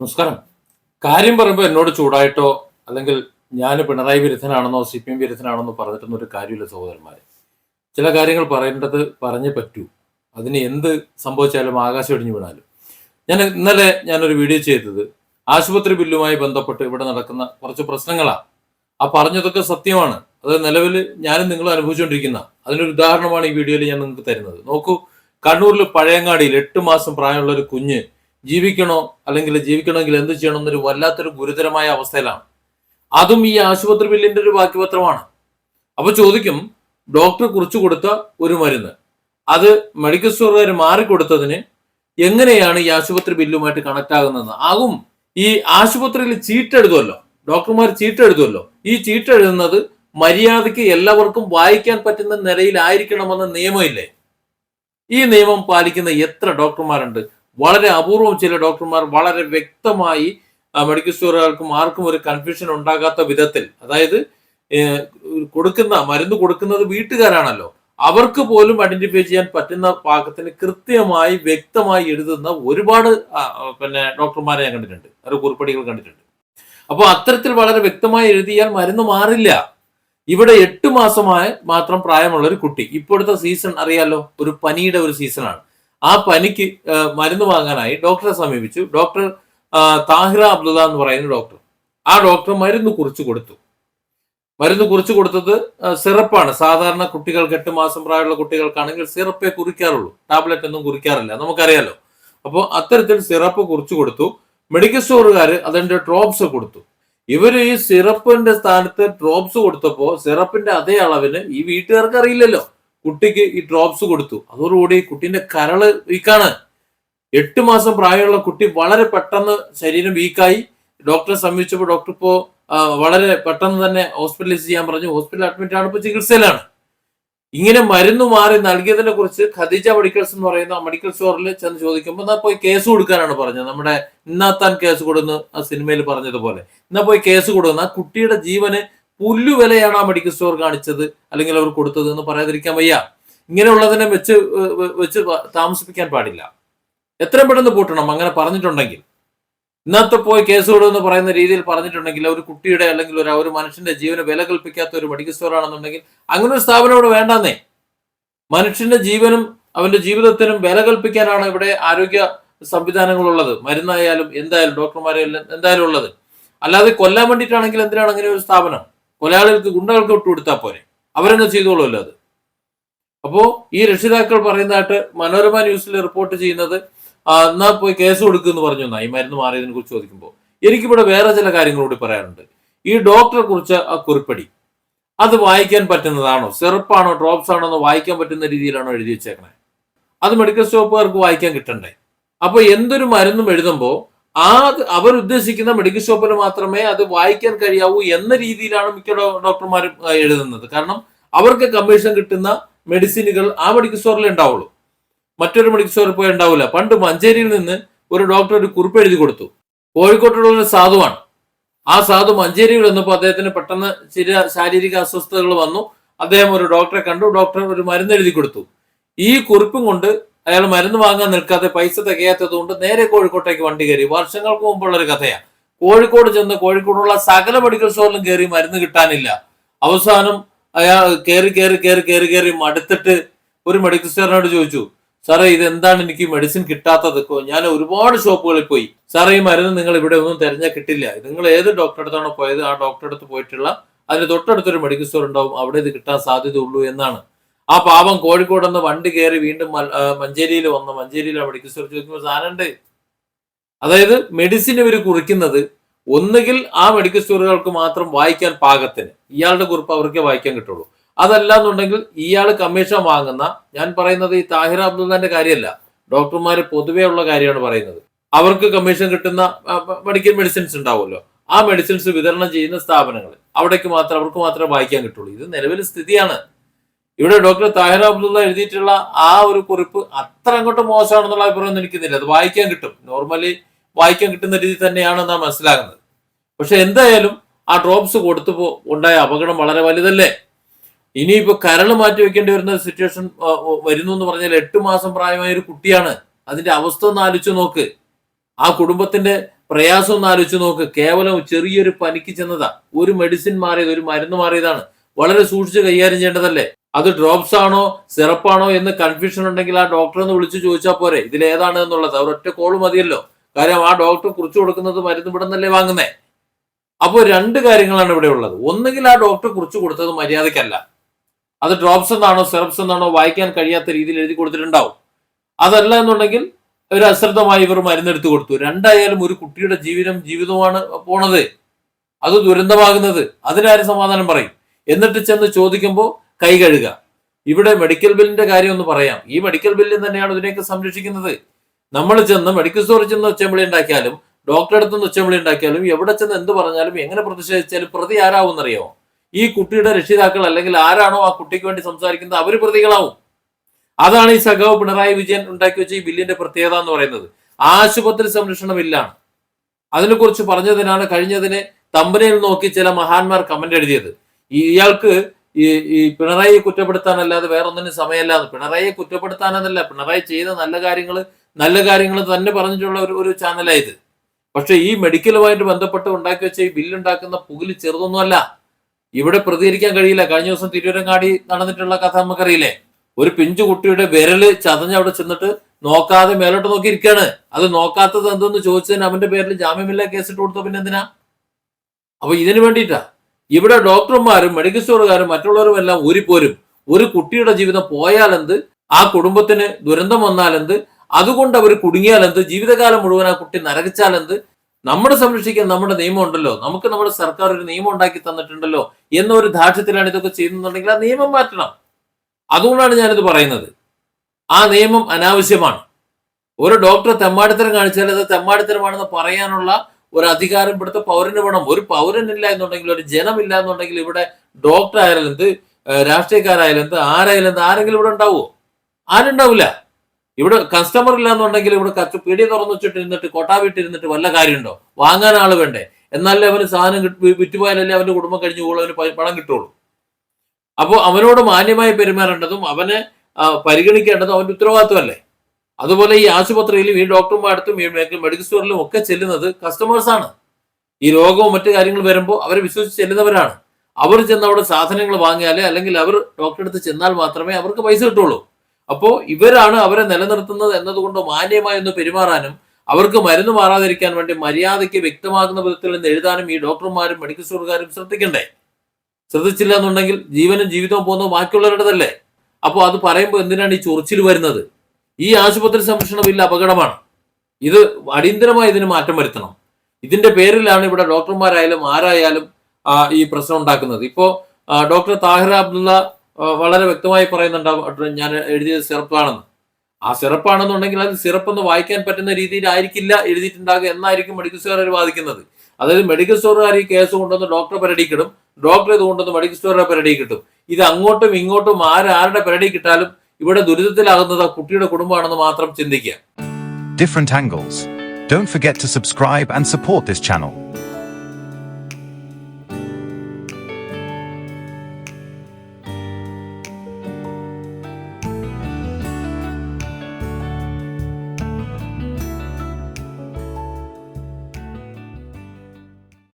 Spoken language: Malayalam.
നമസ്കാരം. കാര്യം പറയുമ്പോൾ എന്നോട് ചൂടായിട്ടോ അല്ലെങ്കിൽ ഞാൻ പിണറായി വിരുദ്ധനാണെന്നോ സി പി എം വിരുദ്ധനാണെന്നോ പറഞ്ഞിട്ടൊന്നും ഒരു കാര്യമില്ല സഹോദരന്മാരെ. ചില കാര്യങ്ങൾ പറയേണ്ടത് പറഞ്ഞേ പറ്റൂ. അതിന് എന്ത് സംഭവിച്ചാലും ആകാശം ഇടിഞ്ഞു വീണാലും. ഞാൻ ഇന്നലെ ഞാനൊരു വീഡിയോ ചെയ്തത്. ആശുപത്രി ബില്ലുമായി ബന്ധപ്പെട്ട് ഇവിടെ നടക്കുന്ന കുറച്ച് പ്രശ്നങ്ങളാണ് ആ പറഞ്ഞതൊക്കെ സത്യമാണ്. അത് നിലവിൽ ഞാനും നിങ്ങളും അനുഭവിച്ചുകൊണ്ടിരിക്കുന്ന. അതിനൊരു ഉദാഹരണമാണ് ഈ വീഡിയോയിൽ ഞാൻ നിങ്ങൾക്ക് തരുന്നത്. നോക്കൂ കണ്ണൂരിൽ പഴയങ്ങാടിയിൽ എട്ട് മാസം പ്രായമുള്ള ഒരു കുഞ്ഞ് ജീവിക്കണോ അല്ലെങ്കിൽ ജീവിക്കണമെങ്കിൽ എന്ത് ചെയ്യണം എന്നൊരു വല്ലാത്തൊരു ഗുരുതരമായ അവസ്ഥയിലാണ്. അതും ഈ ആശുപത്രി ബില്ലിന്റെ ഒരു ബാക്കിപത്രമാണ് അപ്പൊ ചോദിക്കും ഡോക്ടർ കുറിച്ചു കൊടുത്ത ഒരു മരുന്ന് അത് മെഡിക്കൽ സ്റ്റോറുകാർ മാറിക്കൊടുത്തതിന് എങ്ങനെയാണ് ഈ ആശുപത്രി ബില്ലുമായിട്ട് കണക്ട് ആകുന്നത്? ആകും ഈ ആശുപത്രിയിൽ ചീട്ടെഴുതുമല്ലോ ഡോക്ടർമാർ ചീട്ടെഴുതുമല്ലോ ഈ ചീട്ടെഴുതുന്നത് മര്യാദയ്ക്ക് എല്ലാവർക്കും വായിക്കാൻ പറ്റുന്ന നിലയിലായിരിക്കണമെന്ന നിയമമില്ലേ? ഈ നിയമം പാലിക്കുന്ന എത്ര ഡോക്ടർമാരുണ്ട്? വളരെ അപൂർവം ചില ഡോക്ടർമാർ വളരെ വ്യക്തമായി മെഡിക്കൽ സ്റ്റോറുകാർക്കും ആർക്കും ഒരു കൺഫ്യൂഷൻ ഉണ്ടാകാത്ത വിധത്തിൽ അതായത് കൊടുക്കുന്ന മരുന്ന് കൊടുക്കുന്നത് വീട്ടുകാരാണല്ലോ. അവർക്ക് പോലും ഐഡന്റിഫൈ ചെയ്യാൻ പറ്റുന്ന പാകത്തിന് കൃത്യമായി വ്യക്തമായി എഴുതുന്ന ഒരുപാട് പിന്നെ ഡോക്ടർമാരെ ഞാൻ കണ്ടിട്ടുണ്ട്. അവരുടെ കുറിപ്പടികൾ കണ്ടിട്ടുണ്ട്. അപ്പോൾ അത്തരത്തിൽ വളരെ വ്യക്തമായി എഴുതിയാൽ മരുന്ന് മാറില്ല. ഇവിടെ എട്ട് മാസമായ മാത്രം പ്രായമുള്ള ഒരു കുട്ടി. ഇപ്പോഴത്തെ സീസൺ അറിയാലോ? ഒരു പനിയുടെ ഒരു സീസണാണ് ആ പനിക്ക് മരുന്ന് വാങ്ങാനായി ഡോക്ടറെ സമീപിച്ചു. ഡോക്ടർ താഹിറ അബ്ദുള്ള എന്ന് പറയുന്ന ഡോക്ടർ. ആ ഡോക്ടർ മരുന്ന് കുറിച്ച് കൊടുത്തു. മരുന്ന് കുറിച്ച് കൊടുത്തത് സിറപ്പാണ്. സാധാരണ കുട്ടികൾക്ക് എട്ട് മാസം പ്രായമുള്ള കുട്ടികൾക്കാണെങ്കിൽ സിറപ്പേ കുറിക്കാറുള്ളൂ. ടാബ്ലറ്റ് ഒന്നും കുറിക്കാറില്ല. നമുക്കറിയാലോ. അപ്പോൾ അത്തരത്തിൽ സിറപ്പ് കുറിച്ച് കൊടുത്തു. മെഡിക്കൽ സ്റ്റോറുകാർ അതിന്റെ ഡ്രോപ്സ് കൊടുത്തു. ഇവർ ഈ സിറപ്പിന്റെ സ്ഥാനത്ത് ഡ്രോപ്സ് കൊടുത്തപ്പോൾ സിറപ്പിന്റെ അതേ അളവിന് ഈ വീട്ടുകാർക്ക് അറിയില്ലല്ലോ. കുട്ടിക്ക് ഈ ഡ്രോപ്സ് കൊടുത്തു. അതോടുകൂടി കുട്ടീന്റെ കരൾ വീക്കാണ് എട്ട് മാസം പ്രായമുള്ള കുട്ടി വളരെ പെട്ടെന്ന് ശരീരം വീക്കായി ഡോക്ടറെ സമീപിച്ചപ്പോൾ ഡോക്ടർ ഇപ്പോ വളരെ പെട്ടെന്ന് തന്നെ ഹോസ്പിറ്റലൈസ് ചെയ്യാൻ പറഞ്ഞു. ഹോസ്പിറ്റൽ അഡ്മിറ്റ് ആണ് ഇപ്പൊ ചികിത്സയിലാണ്. ഇങ്ങനെ മരുന്ന് മാറി നൽകിയതിനെ കുറിച്ച് ഖദീജ മെഡിക്കൽസ് എന്ന് പറയുന്ന മെഡിക്കൽ സ്റ്റോറിൽ ചെന്ന് ചോദിക്കുമ്പോൾ എന്നാ പോയി കേസ് കൊടുക്കാനാണ് പറഞ്ഞത്? നമ്മുടെ ഇന്നാത്താൻ കേസ് കൊടുന്ന് ആ സിനിമയിൽ പറഞ്ഞതുപോലെ. എന്നാ പോയി കേസ് കൊടുക്കുന്ന ആ കുട്ടിയുടെ ജീവന് പുല്ലുവിലയാണ് ആ മെഡിക്കൽ സ്റ്റോർ കാണിച്ചത്? അല്ലെങ്കിൽ അവർ കൊടുത്തത് എന്ന് പറയാതിരിക്കാൻ വയ്യ. ഇങ്ങനെയുള്ളതിനെ വെച്ച് വെച്ച് താമസിപ്പിക്കാൻ പാടില്ല. എത്രയും പെട്ടെന്ന് പൂട്ടണം അങ്ങനെ പറഞ്ഞിട്ടുണ്ടെങ്കിൽ. ഇന്നത്തെ പോയി കേസ് കൊടുന്ന് പറയുന്ന രീതിയിൽ പറഞ്ഞിട്ടുണ്ടെങ്കിൽ ഒരു കുട്ടിയുടെ അല്ലെങ്കിൽ ഒരു ഒരു മനുഷ്യന്റെ ജീവന് വില കൽപ്പിക്കാത്ത ഒരു മെഡിക്കൽ സ്റ്റോർ ആണെന്നുണ്ടെങ്കിൽ അങ്ങനെ ഒരു സ്ഥാപനം ഇവിടെ വേണ്ടെന്നേ. മനുഷ്യന്റെ ജീവനും അവന്റെ ജീവിതത്തിനും വില കൽപ്പിക്കാനാണ് ഇവിടെ ആരോഗ്യ സംവിധാനങ്ങളുള്ളത്. മരുന്നായാലും എന്തായാലും ഡോക്ടർമാരായാലും എന്തായാലും ഉള്ളത്. അല്ലാതെ കൊല്ലാൻ വേണ്ടിയിട്ടാണെങ്കിൽ എന്തിനാണ് അങ്ങനെ ഒരു സ്ഥാപനം? കൊലയാളികൾക്ക് ഗുണ്ടകൾക്ക് വിട്ടുകൊടുത്താൽ പോരെ. അവരെന്നെ ചെയ്തോളുമല്ലോ അത്? അപ്പോ ഈ രക്ഷിതാക്കൾ പറയുന്നതായിട്ട് മനോരമ ന്യൂസിൽ റിപ്പോർട്ട് ചെയ്യുന്നത് എന്നാ പോയി കേസ് കൊടുക്കുമെന്ന് പറഞ്ഞു എന്നാ ഈ മരുന്ന് മാറിയതിനെ കുറിച്ച് ചോദിക്കുമ്പോൾ എനിക്കിവിടെ വേറെ ചില കാര്യങ്ങൾ കൂടി പറയാനുണ്ട്. ഈ ഡോക്ടറെ കുറിച്ച് ആ കുറിപ്പടി അത് വായിക്കാൻ പറ്റുന്നതാണോ? സിറപ്പാണോ ഡ്രോപ്സ് ആണോ എന്ന് വായിക്കാൻ പറ്റുന്ന രീതിയിലാണോ എഴുതി വെച്ചേക്കണേ? അത് മെഡിക്കൽ സ്റ്റോപ്പുകാർക്ക് വായിക്കാൻ കിട്ടണ്ടേ? അപ്പോൾ എന്തൊരു മരുന്നും എഴുതുമ്പോൾ ആ അവർ ഉദ്ദേശിക്കുന്ന മെഡിക്കൽ ഷോപ്പിൽ മാത്രമേ അത് വായിക്കാൻ കഴിയാവൂ എന്ന രീതിയിലാണ് മിക്ക ഡോക്ടർമാരും എഴുതുന്നത്. കാരണം അവർക്ക് കമ്മീഷൻ കിട്ടുന്ന മെഡിസിനുകൾ ആ മെഡിക്കൽ സ്റ്റോറിൽ ഉണ്ടാവുള്ളൂ. മറ്റൊരു മെഡിക്കൽ സ്റ്റോറിൽ പോയി ഉണ്ടാവില്ല. പണ്ട് മഞ്ചേരിയിൽ നിന്ന് ഒരു ഡോക്ടർ ഒരു കുറിപ്പ് എഴുതി കൊടുത്തു. കോഴിക്കോട്ടുള്ള ഒരു സാധുവാണ്. ആ സാധു മഞ്ചേരിയിൽ വന്നപ്പോൾ അദ്ദേഹത്തിന് പെട്ടെന്ന് ചില ശാരീരിക അസ്വസ്ഥതകൾ വന്നു. അദ്ദേഹം ഒരു ഡോക്ടറെ കണ്ടു. ഡോക്ടർ ഒരു മരുന്ന് എഴുതി കൊടുത്തു. ഈ കുറിപ്പും കൊണ്ട് അയാൾ മരുന്ന് വാങ്ങാൻ നിൽക്കാതെ പൈസ തികയാത്തത് കൊണ്ട് നേരെ കോഴിക്കോട്ടേക്ക് വണ്ടി കയറി. വർഷങ്ങൾക്ക് മുമ്പുള്ള ഒരു കഥയാണ്. കോഴിക്കോട് ചെന്ന് കോഴിക്കോടുള്ള സകല മെഡിക്കൽ സ്റ്റോറിലും കയറി മരുന്ന് കിട്ടാനില്ല. അവസാനം അയാൾ കയറി കയറി കയറി കയറി കയറി മടുത്തിട്ട് ഒരു മെഡിക്കൽ സ്റ്റോറിനോട് ചോദിച്ചു സാറേ ഇത് എന്താണ് എനിക്ക് മെഡിസിൻ കിട്ടാത്തത്? ഞാൻ ഒരുപാട് ഷോപ്പുകളിൽ പോയി. സാറേ ഈ മരുന്ന് നിങ്ങൾ ഇവിടെ ഒന്നും തിരഞ്ഞാൽ കിട്ടില്ല. നിങ്ങൾ ഏത് ഡോക്ടറെ അടുത്താണോ പോയത്? ആ ഡോക്ടറെ അടുത്ത് പോയിട്ടുള്ള അതിന് തൊട്ടടുത്തൊരു മെഡിക്കൽ സ്റ്റോർ ഉണ്ടാവും. അവിടെ ഇത് കിട്ടാൻ സാധ്യതയുള്ളൂ എന്നാണ്. ആ പാവം കോഴിക്കോട് നിന്ന് വണ്ടി കയറി വീണ്ടും മഞ്ചേരിയിൽ വന്ന്. മഞ്ചേരിയിൽ മെഡിക്കൽ സ്റ്റോർ ചോദിക്കുമ്പോൾ സാധനമുണ്ട്. അതായത് മെഡിസിൻ ഇവർ കുറിക്കുന്നത് ഒന്നുകിൽ ആ മെഡിക്കൽ സ്റ്റോറുകൾക്ക് മാത്രം വായിക്കാൻ പാകത്തിന്. ഇയാളുടെ കുറിപ്പ് അവർക്ക് വായിക്കാൻ കിട്ടുള്ളൂ. അതല്ല എന്നുണ്ടെങ്കിൽ ഇയാൾ കമ്മീഷൻ വാങ്ങുന്ന ഞാൻ പറയുന്നത് ഈ താഹിർ അബ്ദുള്ളന്റെ കാര്യമല്ല. ഡോക്ടർമാർ പൊതുവേ ഉള്ള കാര്യമാണ് പറയുന്നത്. അവർക്ക് കമ്മീഷൻ കിട്ടുന്ന മെഡിക്കൽ മെഡിസിൻസ് ഉണ്ടാവുമല്ലോ. ആ മെഡിസിൻസ് വിതരണം ചെയ്യുന്ന സ്ഥാപനങ്ങൾ അവിടേക്ക് മാത്രം അവർക്ക് മാത്രമേ വായിക്കാൻ കിട്ടുള്ളൂ. ഇത് നിലവിലെ സ്ഥിതിയാണ്. ഇവിടെ ഡോക്ടർ താഹിർ അബ്ദുള്ള എഴുതിയിട്ടുള്ള ആ ഒരു കുറിപ്പ് അത്ര അങ്ങോട്ട് മോശമാണെന്നുള്ള അഭിപ്രായം എനിക്കുന്നില്ല അത് വായിക്കാൻ കിട്ടും. നോർമലി വായിക്കാൻ കിട്ടുന്ന രീതി തന്നെയാണ് നാം മനസ്സിലാകുന്നത്. പക്ഷെ എന്തായാലും ആ ഡ്രോപ്സ് കൊടുത്തപ്പോ ഉണ്ടായ അപകടം വളരെ വലുതല്ലേ? ഇനിയിപ്പോ കരൾ മാറ്റി വെക്കേണ്ടി വരുന്ന സിറ്റുവേഷൻ വരുന്നു എന്ന് പറഞ്ഞാൽ എട്ട് മാസം പ്രായമായ ഒരു കുട്ടിയാണ്. അതിന്റെ അവസ്ഥ ഒന്ന് ആലോചിച്ച് നോക്ക്. ആ കുടുംബത്തിന്റെ പ്രയാസം ഒന്ന് ആലോചിച്ച് നോക്ക്. കേവലം ചെറിയൊരു പനിക്ക് ചെന്നതാ. ഒരു മെഡിസിൻ മാറിയത് ഒരു മരുന്ന് മാറിയതാണ്. വളരെ സൂക്ഷിച്ച് കൈകാര്യം ചെയ്യേണ്ടതല്ലേ? അത് ഡ്രോപ്സ് ആണോ സിറപ്പാണോ എന്ന് കൺഫ്യൂഷൻ ഉണ്ടെങ്കിൽ ആ ഡോക്ടറെ ഒന്ന് വിളിച്ച് ചോദിച്ചാൽ പോരെ. ഇതിൽ ഏതാണ് എന്നുള്ളത്? അവരൊറ്റ കോൾ മതിയല്ലോ. കാര്യം ആ ഡോക്ടർ കുറിച്ച് കൊടുക്കുന്നത് മരുന്ന് ഇവിടെ നിന്നല്ലേ വാങ്ങുന്നേ? അപ്പോൾ രണ്ട് കാര്യങ്ങളാണ് ഇവിടെ ഉള്ളത്. ഒന്നുകിൽ ആ ഡോക്ടർ കുറിച്ച് കൊടുത്തത് മര്യാദയ്ക്കല്ല. അത് ഡ്രോപ്സ് എന്നാണോ സിറപ്സ് എന്നാണോ വായിക്കാൻ കഴിയാത്ത രീതിയിൽ എഴുതി കൊടുത്തിട്ടുണ്ടാവും. അതല്ല എന്നുണ്ടെങ്കിൽ ഒരു അശ്രദ്ധമായി ഇവർ മരുന്നെടുത്ത് കൊടുത്തു. രണ്ടായാലും ഒരു കുട്ടിയുടെ ജീവിതം ജീവിതമാണ് പോണത്. അത് ദുരന്തമാകുന്നത്. അതിനാരും സമാധാനം പറയും? എന്നിട്ട് ചെന്ന് ചോദിക്കുമ്പോൾ കൈ കഴുകുക ഇവിടെ മെഡിക്കൽ ബില്ലിന്റെ കാര്യം ഒന്ന് പറയാം. ഈ മെഡിക്കൽ ബില്ലിൽ തന്നെയാണ് ഇതിനെയൊക്കെ സംരക്ഷിക്കുന്നത്. നമ്മൾ ചെന്ന് മെഡിക്കൽ സ്റ്റോറിൽ ചെന്ന് ഒച്ചമ്പിളി ഉണ്ടാക്കിയാലും ഡോക്ടറെ അടുത്ത് നിന്ന് ഒച്ചമ്പിളി ഉണ്ടാക്കിയാലും എവിടെ ചെന്ന് എന്ത് പറഞ്ഞാലും എങ്ങനെ പ്രതിഷേധിച്ചാലും പ്രതി ആരാവും ആരാവുമെന്നറിയാമോ ഈ കുട്ടിയുടെ രക്ഷിതാക്കൾ അല്ലെങ്കിൽ ആരാണോ ആ കുട്ടിക്ക് വേണ്ടി സംസാരിക്കുന്നത് അവർ പ്രതികളാവും. അതാണ് ഈ സഖാവ് പിണറായി വിജയൻ ഉണ്ടാക്കി വെച്ച ഈ ബില്ലിന്റെ പ്രത്യേകത എന്ന് പറയുന്നത്. ആശുപത്രി സംരക്ഷണമില്ലാണ് അതിനെക്കുറിച്ച് പറഞ്ഞതിനാണ് കഴിഞ്ഞതിനെ തമ്പനയിൽ നോക്കി ചില മഹാന്മാർ കമന്റ് എഴുതിയത്. ഇയാൾക്ക് ഈ ഈ പിണറായിയെ കുറ്റപ്പെടുത്താനല്ലാതെ വേറൊന്നിനും സമയമല്ലാതെ പിണറായിയെ കുറ്റപ്പെടുത്താനെന്നല്ല പിണറായി ചെയ്ത നല്ല കാര്യങ്ങൾ നല്ല കാര്യങ്ങൾ തന്നെ പറഞ്ഞിട്ടുള്ള ഒരു ഒരു ചാനലായത് പക്ഷെ ഈ മെഡിക്കലുമായിട്ട് ബന്ധപ്പെട്ട് ഉണ്ടാക്കി വെച്ച ഈ ബില്ലുണ്ടാക്കുന്ന പുകിൽ ചെറുതൊന്നുമല്ല. ഇവിടെ പ്രതികരിക്കാൻ കഴിയില്ല. കഴിഞ്ഞ ദിവസം തിരുവരങ്ങാടി നടന്നിട്ടുള്ള കഥ നമുക്കറിയില്ലേ? ഒരു പിഞ്ചു കുട്ടിയുടെ വിരൽ ചതഞ്ഞ് അവിടെ ചെന്നിട്ട് നോക്കാതെ മേലോട്ട് നോക്കി അത് നോക്കാത്തത് എന്തെന്ന് ചോദിച്ചതിന് അവന്റെ പേരിൽ ജാമ്യമില്ല കേസിട്ട് കൊടുത്തോ പിന്നെ എന്തിനാ അപ്പൊ ഇതിനു വേണ്ടിയിട്ടാ? ഇവിടെ ഡോക്ടർമാരും മെഡിക്കൽ സ്റ്റോറുകാരും മറ്റുള്ളവരും എല്ലാം ഊരിപ്പോരും ഒരു കുട്ടിയുടെ ജീവിതം പോയാലെന്ത്? ആ കുടുംബത്തിന് ദുരന്തം വന്നാലെന്ത്? അതുകൊണ്ട് അവർ കുടുങ്ങിയാലെന്ത്? ജീവിതകാലം മുഴുവൻ ആ കുട്ടി നരകിച്ചാലെന്ത്? നമ്മുടെ സംരക്ഷിക്കാൻ നമ്മുടെ നിയമം ഉണ്ടല്ലോ നമുക്ക് നമ്മുടെ സർക്കാർ ഒരു നിയമം ഉണ്ടാക്കി തന്നിട്ടുണ്ടല്ലോ എന്നൊരു ധാർഷ്ട്യത്തിലാണ് ഇതൊക്കെ ചെയ്യുന്നുണ്ടെങ്കിൽ ആ നിയമം മാറ്റണം. അതുകൊണ്ടാണ് ഞാനിത് പറയുന്നത്. ആ നിയമം അനാവശ്യമാണ്. ഒരു ഡോക്ടർ തെമ്മാടിത്തരം കാണിച്ചാൽ അത് തെമ്മാടിത്തരമാണെന്ന് പറയാനുള്ള ഒരു അധികാരം ഇവിടുത്തെ പൗരന് വേണം. ഒരു പൗരനില്ല എന്നുണ്ടെങ്കിൽ ഒരു ജനമില്ല എന്നുണ്ടെങ്കിൽ ഇവിടെ ഡോക്ടർ ആയാലും എന്ത് രാഷ്ട്രീയക്കാരായാലും എന്ത് ആരായാലും എന്ത് ആരെങ്കിലും ഇവിടെ ഉണ്ടാവുമോ? ആരുണ്ടാവില്ല. ഇവിടെ കസ്റ്റമർ ഇല്ല എന്നുണ്ടെങ്കിൽ ഇവിടെ കച്ച പീടിയ തുറന്നു വെച്ചിട്ട് ഇരുന്നിട്ട് കൊട്ടാവിട്ടിരുന്നിട്ട് വല്ല കാര്യമുണ്ടോ? വാങ്ങാൻ ആൾ വേണ്ടേ? എന്നാലേ അവന് സാധനം വിറ്റുപോയാലല്ലേ അവന്റെ കുടുംബം കഴിഞ്ഞു പോകുള്ളൂ അവന് പണം കിട്ടുള്ളൂ. അപ്പോൾ അവനോട് മാന്യമായി പെരുമാറേണ്ടതും അവനെ പരിഗണിക്കേണ്ടതും അവന്റെ ഉത്തരവാദിത്വമല്ലേ? അതുപോലെ ഈ ആശുപത്രിയിലും ഈ ഡോക്ടർമാരടുത്തും ഈ മെഡിക്കൽ സ്റ്റോറിലും ഒക്കെ ചെല്ലുന്നത് കസ്റ്റമേഴ്സ് ആണ്. ഈ രോഗവും മറ്റു കാര്യങ്ങൾ വരുമ്പോൾ അവരെ വിശ്വസിച്ച് ചെല്ലുന്നവരാണ്. അവർ ചെന്ന് അവിടെ സാധനങ്ങൾ വാങ്ങിയാലേ അല്ലെങ്കിൽ അവർ ഡോക്ടറെ അടുത്ത് ചെന്നാൽ മാത്രമേ അവർക്ക് പൈസ കിട്ടുള്ളൂ. അപ്പോൾ ഇവരാണ് അവരെ നിലനിർത്തുന്നത് എന്നതുകൊണ്ട് മാന്യമായി ഒന്ന് പെരുമാറാനും അവർക്ക് മരുന്ന് മാറാതിരിക്കാൻ വേണ്ടി മര്യാദയ്ക്ക് വ്യക്തമാകുന്ന വിധത്തിൽ നിന്ന് എഴുതാനും ഈ ഡോക്ടർമാരും മെഡിക്കൽ സ്റ്റോറുകാരും ശ്രദ്ധിക്കണ്ടേ? ശ്രദ്ധിച്ചില്ല എന്നുണ്ടെങ്കിൽ ജീവനും ജീവിതവും പോകുന്നത് ബാക്കിയുള്ളവരുടേതല്ലേ? അപ്പോൾ അത് പറയുമ്പോൾ എന്തിനാണ് ഈ ചൊറിച്ചിൽ വരുന്നത്? ഈ ആശുപത്രി സംരക്ഷണ ബില്ല് അപകടമാണ്. ഇത് അടിയന്തരമായി ഇതിന് മാറ്റം വരുത്തണം. ഇതിന്റെ പേരിലാണ് ഇവിടെ ഡോക്ടർമാരായാലും ആരായാലും ഈ പ്രശ്നം ഉണ്ടാക്കുന്നത്. ഇപ്പോ ഡോക്ടർ താഹിർ അബ്ദുള്ള വളരെ വ്യക്തമായി പറയുന്നുണ്ടാവും ഞാൻ എഴുതിയത് സിറപ്പാണെന്ന്. ആ സിറപ്പാണെന്നുണ്ടെങ്കിൽ അത് സിറപ്പ് എന്ന് വായിക്കാൻ പറ്റുന്ന രീതിയിലായിരിക്കില്ല എഴുതിയിട്ടുണ്ടാകുക എന്നായിരിക്കും മെഡിക്കൽ സ്റ്റോറുകാർ വാദിക്കുന്നത്. അതായത് മെഡിക്കൽ സ്റ്റോറുകാർ ഈ കേസ് കൊണ്ടുവന്ന് ഡോക്ടറെ പരടിക്കിടും ഡോക്ടർ ഇത് കൊണ്ടുവന്ന് മെഡിക്കൽ സ്റ്റോറുകാരെ പരടി കിട്ടും. ഇത് അങ്ങോട്ടും ഇങ്ങോട്ടും ആരാരുടെ പരടി കിട്ടാലും ഇവിടെ ദുരിതത്തിലാകുന്നത് ആ കുട്ടിയുടെ കുടുംബമാണെന്ന് മാത്രം ചിന്തിക്കുക different angles. Don't forget to subscribe and support this channel.